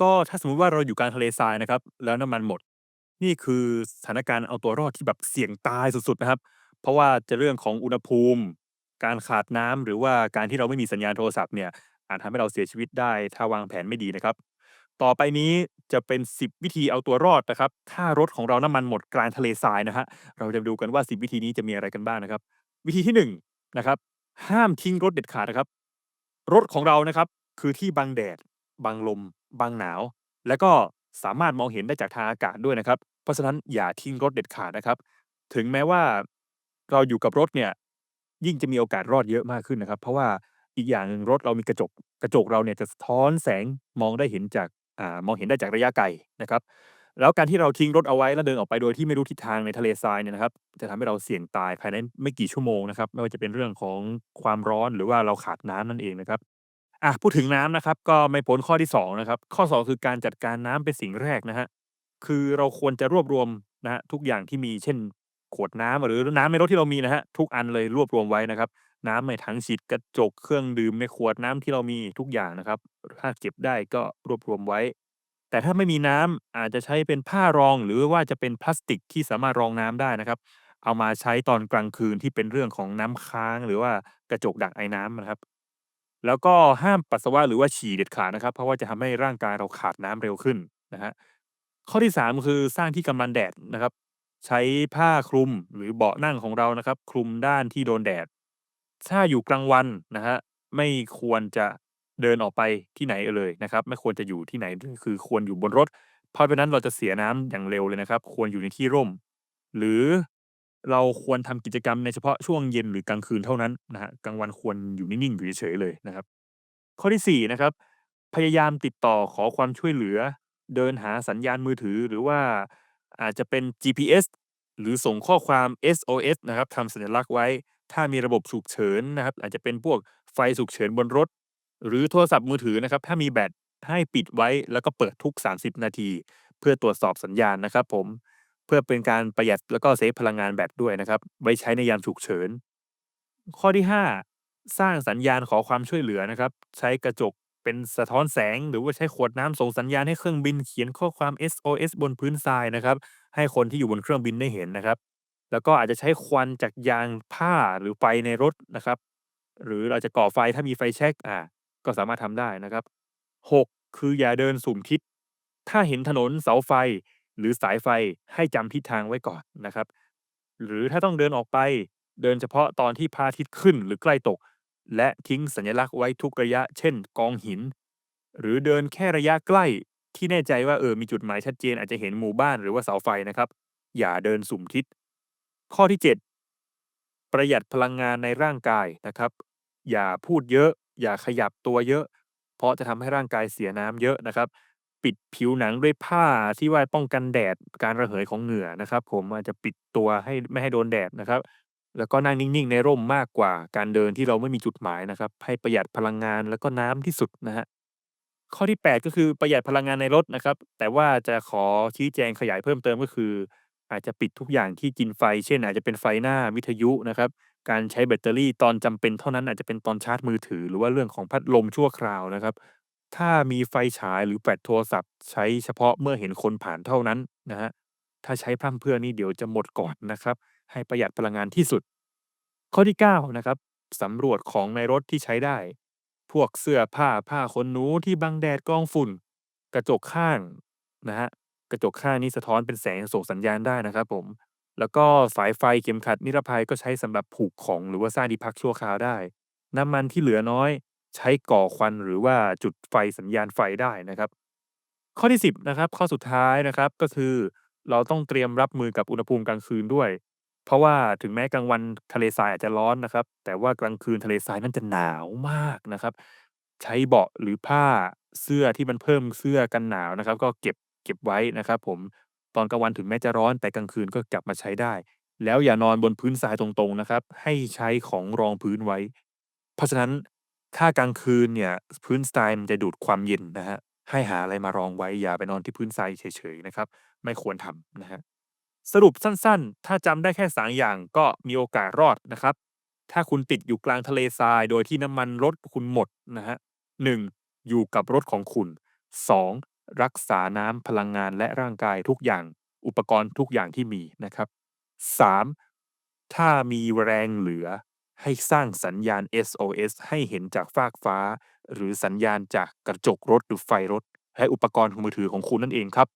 ก็ถ้าสมมุติว่าเราอยู่กลางทะเลทรายนะครับ แล้วน้ำมันหมด นี่คือสถานการณ์เอาตัวรอดที่แบบเสี่ยงตายสุด ๆ นะครับ เพราะว่าจะเรื่องของอุณหภูมิ การขาดน้ำ หรือว่าการที่เราไม่มีสัญญาณโทรศัพท์เนี่ย อาจทำให้เราเสียชีวิตได้ ถ้าวางแผนไม่ดีนะครับ ต่อไปนี้จะเป็น 10 วิธีเอาตัวรอดนะครับ ถ้ารถของเราน้ำมันหมดกลางทะเลทรายนะครับ เราจะดูกันว่า 10 วิธีนี้จะมีอะไรกันบ้างนะครับ วิธีที่ 1 นะครับ ห้ามทิ้งรถเด็ดขาดนะครับ รถของเรานะครับ คือที่บังแดด บังลม บังหนาว และก็สามารถมองเห็นได้จากทางอากาศด้วยนะครับ เพราะฉะนั้นอย่าทิ้งรถเด็ดขาดนะครับ ถึงแม้ว่าเราอยู่กับรถเนี่ยยิ่งจะมีโอกาสรอดเยอะมากขึ้นนะครับ เพราะว่าอีกอย่างหนึ่งรถเรามีกระจก กระจกเราเนี่ยจะสะท้อนแสงมองได้เห็นจากอ่ามองเห็นได้จากระยะไกลนะครับ แล้วการที่เราทิ้งรถเอาไว้แล้วเดินออกไปโดยที่ไม่รู้ทิศทางในทะเลทรายเนี่ยนะครับ จะทำให้เราเสี่ยงตายภายในไม่กี่ชั่วโมงนะครับ ไม่ว่าจะเป็นเรื่องของความร้อนหรือว่าเราขาดน้ำนั่นเองนะครับ อะพูดถึงน้ำนะครับ ก็ไม่พ้นข้อที่ 2 นะครับ ข้อ 2 คือการจัดการน้ำเป็นสิ่งแรกนะครับ คือเราควรจะรวบรวมนะครับทุกอย่างที่มี เช่น ขวดน้ำ หรือน้ำในรถที่เรามีนะครับ ทุกอันเลยรวบรวมไว้นะครับ น้ำในถังฉีดกระจก เครื่องดื่มในขวดน้ำที่เรามี ทุกอย่างนะครับ ถ้าเก็บได้ก็รวบรวมไว้ แต่ถ้าไม่มีน้ำ อาจจะใช้เป็นผ้ารอง หรือว่าจะเป็นพลาสติกที่สามารถรองน้ำได้นะครับ เอามาใช้ตอนกลางคืนที่เป็นเรื่องของน้ำค้าง หรือว่ากระจกดักไอน้ำนะครับ แล้วก็ห้ามปัสสาวะหรือว่าฉี่เด็ดขาดนะครับ เพราะว่าจะทำให้ร่างกายเราขาดน้ำเร็วขึ้นนะครับข้อที่ 3 คือสร้างที่กำบังแดดนะครับ ใช้ผ้าคลุมหรือเบาะนั่งของเรานะครับ คลุมด้านที่โดนแดด ถ้าอยู่กลางวันนะครับไม่ควรจะเดินออกไปที่ไหนเลยนะครับ ไม่ควรจะอยู่ที่ไหนคือควรอยู่บนรถ เพราะฉะนั้นเราจะเสียน้ำอย่างเร็วเลยนะครับ ควรอยู่ในที่ร่ม หรือ เราควรทำกิจกรรมในเฉพาะช่วงเย็นหรือกลางคืนเท่านั้นนะครับ กลางวันควรอยู่นิ่ง ๆ อยู่เฉย ๆ เลยนะครับ ข้อที่ 4 นะครับ พยายามติดต่อขอความช่วยเหลือ เดินหาสัญญาณมือถือ หรือว่าอาจจะเป็น GPS หรือส่งข้อความ SOS นะครับ ทำสัญลักษณ์ไว้ ถ้ามีระบบฉุกเฉินนะครับ อาจจะเป็นพวกไฟฉุกเฉินบนรถ หรือโทรศัพท์มือถือนะครับ ถ้ามีแบตให้ปิดไว้แล้วก็เปิดทุก 30 นาที เพื่อตรวจสอบสัญญาณนะครับผม พื่อเป็นการประหยัดแล้วก็เซฟพลังงานแบตด้วยนะครับ ไว้ใช้ในยามฉุกเฉิน ข้อที่ 5 สร้างสัญญาณขอความช่วยเหลือนะครับ ใช้กระจกเป็นสะท้อนแสง หรือว่าใช้ขวดน้ำส่งสัญญาณให้เครื่องบินเขียนข้อความ SOS บนพื้นทรายนะครับ ให้คนที่อยู่บนเครื่องบินได้เห็นนะครับ แล้วก็อาจจะใช้ควันจากยางผ้าหรือไฟในรถนะครับ หรือเราจะก่อไฟถ้ามีไฟแช็กอ่า ก็สามารถทำได้นะครับ 6 คืออย่าเดินสุ่มทิศถ้าเห็นถนนเสาไฟ หรือสายไฟให้จำทิศทางไว้ก่อนนะครับ หรือถ้าต้องเดินออกไปเดินเฉพาะตอนที่พระอาทิตย์ขึ้นหรือใกล้ตก และทิ้งสัญลักษณ์ไว้ทุกระยะ เช่น กองหิน หรือเดินแค่ระยะใกล้ที่แน่ใจว่าเออมีจุดหมายชัดเจนอาจจะเห็นหมู่บ้านหรือว่าเสาไฟนะครับ อย่าเดินสุ่มทิศ ข้อที่ 7 ประหยัดพลังงานในร่างกายนะครับ อย่าพูดเยอะ อย่าขยับตัวเยอะ เพราะจะทำให้ร่างกายเสียน้ำเยอะนะครับ ปิดผิวหนังด้วยผ้าที่ว่าป้องกันแดด การระเหยของเหงื่อนะครับผม อาจจะปิดตัวให้ไม่ให้โดนแดดนะครับ แล้วก็นั่งนิ่ง ๆ ในร่มมากกว่าการเดินที่เราไม่มีจุดหมายนะครับ ให้ประหยัดพลังงานแล้วก็น้ำที่สุดนะครับข้อที่ 8 ก็คือประหยัดพลังงานในรถนะครับ แต่ว่าจะขอชี้แจงขยายเพิ่มเติมก็คือ อาจจะปิดทุกอย่างที่กินไฟ เช่น อาจจะเป็นไฟหน้าวิทยุนะครับ การใช้แบตเตอรี่ตอนจำเป็นเท่านั้นอาจจะเป็นตอนชาร์จมือถือ หรือว่าเรื่องของพัดลมชั่วคราวนะครับ ถ้ามีไฟฉายหรือแบตโทรศัพท์ ใช้เฉพาะเมื่อเห็นคนผ่านเท่านั้นนะครับ ถ้าใช้พร่ำเพรื่อนี่เดี๋ยวจะหมดก่อนนะครับ ให้ประหยัดพลังงานที่สุด ข้อที่ 9 นะครับสำรวจของในรถที่ใช้ได้ พวกเสื้อผ้าผ้าขนหนูที่บังแดดกรองฝุ่น กระจกข้างนะครับกระจกข้างนี้สะท้อนเป็นแสงส่งสัญญาณได้นะครับผม แล้วก็สายไฟเข็มขัดนิรภัยก็ใช้สำหรับผูกของหรือว่าสร้างที่พักชั่วคราวได้ น้ำมันที่เหลือน้อย ใช้ก่อควัน หรือว่าจุดไฟสัญญาณไฟได้นะครับ ข้อที่ 10นะครับ ข้อสุดท้ายนะครับก็คือเราต้องเตรียมรับมือกับอุณหภูมิกลางคืนด้วย เพราะว่าถึงแม้กลางวันทะเลทรายอาจจะร้อนนะครับ แต่ว่ากลางคืนทะเลทรายนั้นจะหนาวมากนะครับ ใช้เบาะหรือผ้าเสื้อที่มันเพิ่มเสื้อกันหนาวนะครับ ก็เก็บเก็บไว้นะครับ ผมตอนกลางวันถึงแม้จะร้อนแต่กลางคืนก็กลับมาใช้ได้ แล้วอย่านอนบนพื้นทรายตรงๆนะครับ ให้ใช้ของรองพื้นไว้ เพราะฉะนั้น ถ้ากลางคืนเนี่ยพื้นทรายมันจะดูดความเย็นนะครับให้หาอะไรมารองไว้อย่าไปนอนที่พื้นทรายเฉยๆนะครับ ไม่ควรทำนะครับสรุปสั้นๆ ถ้าจำได้แค่3อย่างก็มีโอกาสรอดนะครับ ถ้าคุณติดอยู่กลางทะเลทรายโดยที่น้ำมันรถคุณหมดนะครับ1อยู่กับรถของคุณ 2 รักษาน้ำพลังงานและร่างกายทุกอย่างอุปกรณ์ทุกอย่างที่มีนะครับ 3. ถ้ามีแรงเหลือ ให้สร้างสัญญาณ SOS ให้เห็นจากฟากฟ้า หรือสัญญาณจากกระจกรถหรือไฟรถ และอุปกรณ์ของมือถือของคุณนั่นเองครับ